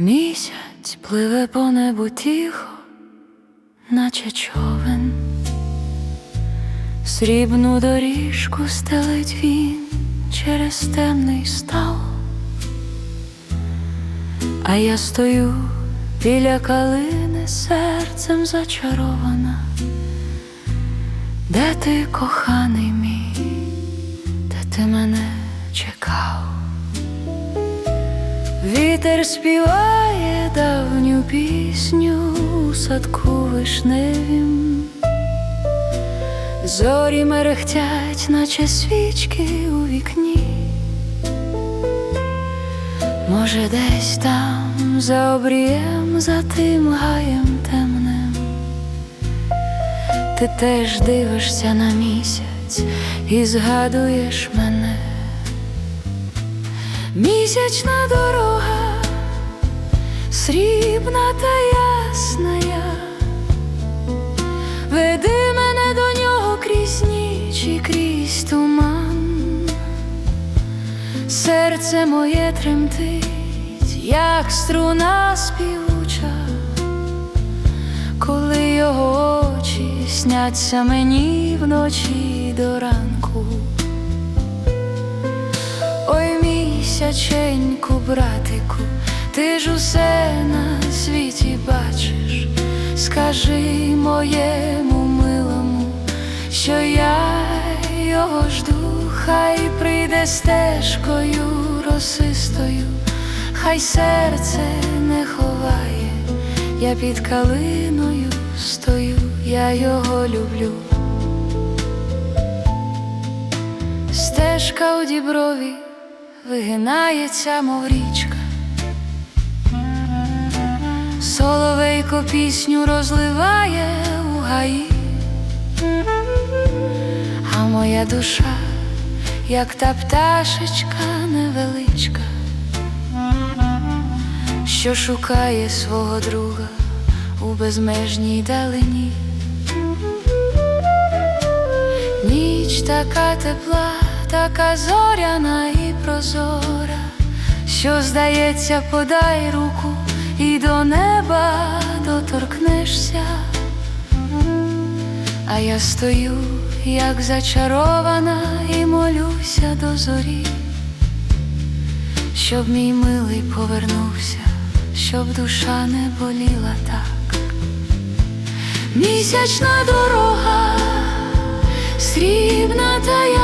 Місяць пливе по небу тихо, наче човен, срібну доріжку стелить він через темний став, а я стою біля калини серцем зачарована, де ти, коханий мій, де ти мене чекав. Вітер співає давню пісню у садку вишневім, зорі мерехтять, наче свічки у вікні. Може, десь там за обрієм, за тим гаєм темним, ти теж дивишся на місяць і згадуєш мене. Місячна дорога, срібна та ясна веди мене до нього крізь ніч і крізь туман, серце моє тремтить, як струна співуча, коли його очі сняться мені вночі до ранку. Місяченьку, братику, ти ж усе на світі бачиш, скажи моєму милому, що я його жду, хай прийде стежкою росистою, хай серце не ховає, я під калиною стою, я його люблю. Стежка у діброві вигинається, мов річка, соловейко пісню розливає у гаї, а моя душа, як та пташечка невеличка, що шукає свого друга у безмежній далині. Ніч така тепла, така зоряна і прозора, що здається, подай руку і до неба доторкнешся, а я стою, як зачарована, і молюся до зорі, щоб мій милий повернувся, щоб душа не боліла так. Місячна дорога срібна та ясна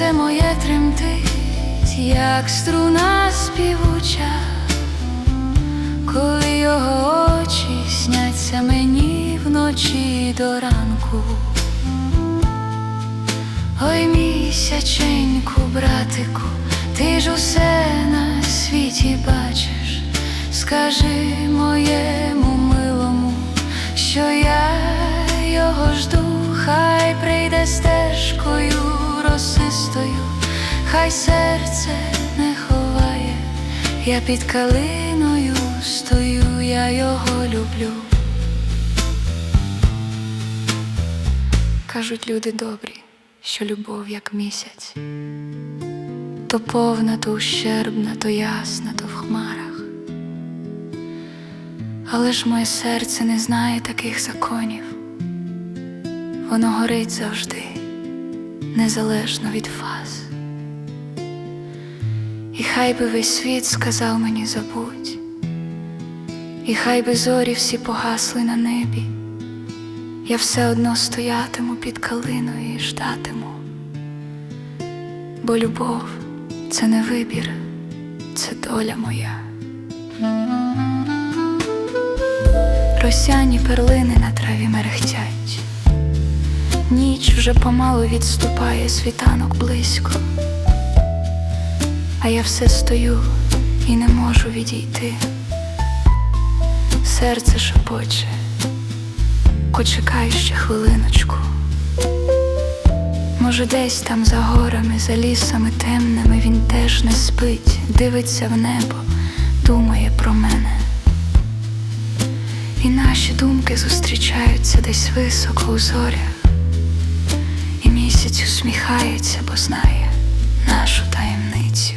серце моє тремтить, як струна співуча, коли його очі сняться мені вночі до ранку. Ой, місяченьку, братику, ти ж усе на світі бачиш, скажи моєму милому, що я його жду, хай прийде стежкою росистою, хай серце не ховає, я під калиною стою, я його люблю. Кажуть люди добрі, що любов як місяць, то повна, то ущербна, то ясна, то в хмарах. Але ж моє серце не знає таких законів, воно горить завжди, незалежно від фаз. І хай би весь світ сказав мені забудь, і хай би зорі всі погасли на небі. Я все одно стоятиму під калиною і ждатиму, бо любов це не вибір, це доля моя. Росяні перлини на траві мерехтять, ніч вже помалу відступає, світанок близько, а я все стою і не можу відійти. Серце шепоче почекай ще хвилиночку. Може, десь там за горами, за лісами темними він теж не спить, дивиться в небо, думає про мене. І наші думки зустрічаються десь високо у зорях, Місяць усміхається, бо знає нашу таємницю.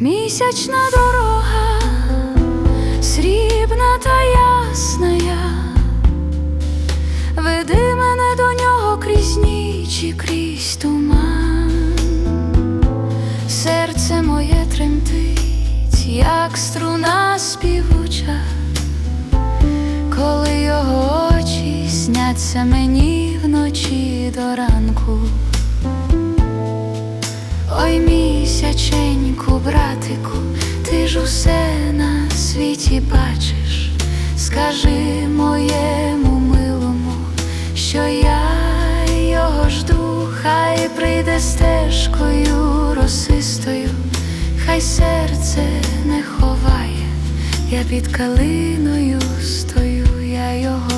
Місячна дорога, срібна та ясная, веди мене до нього крізь ніч і крізь туман. Серце моє тремтить, як струна співуча, коли його очі сняться мені до ранку. Ой, місяченьку, братику, ти ж усе на світі бачиш, скажи моєму милому, що я його жду, хай прийде стежкою росистою, хай серце не ховає, я під калиною стою, я його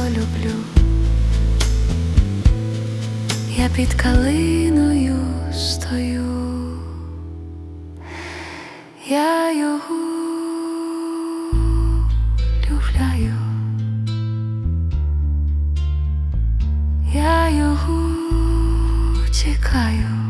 під калиною стою, я його любляю, я його чекаю.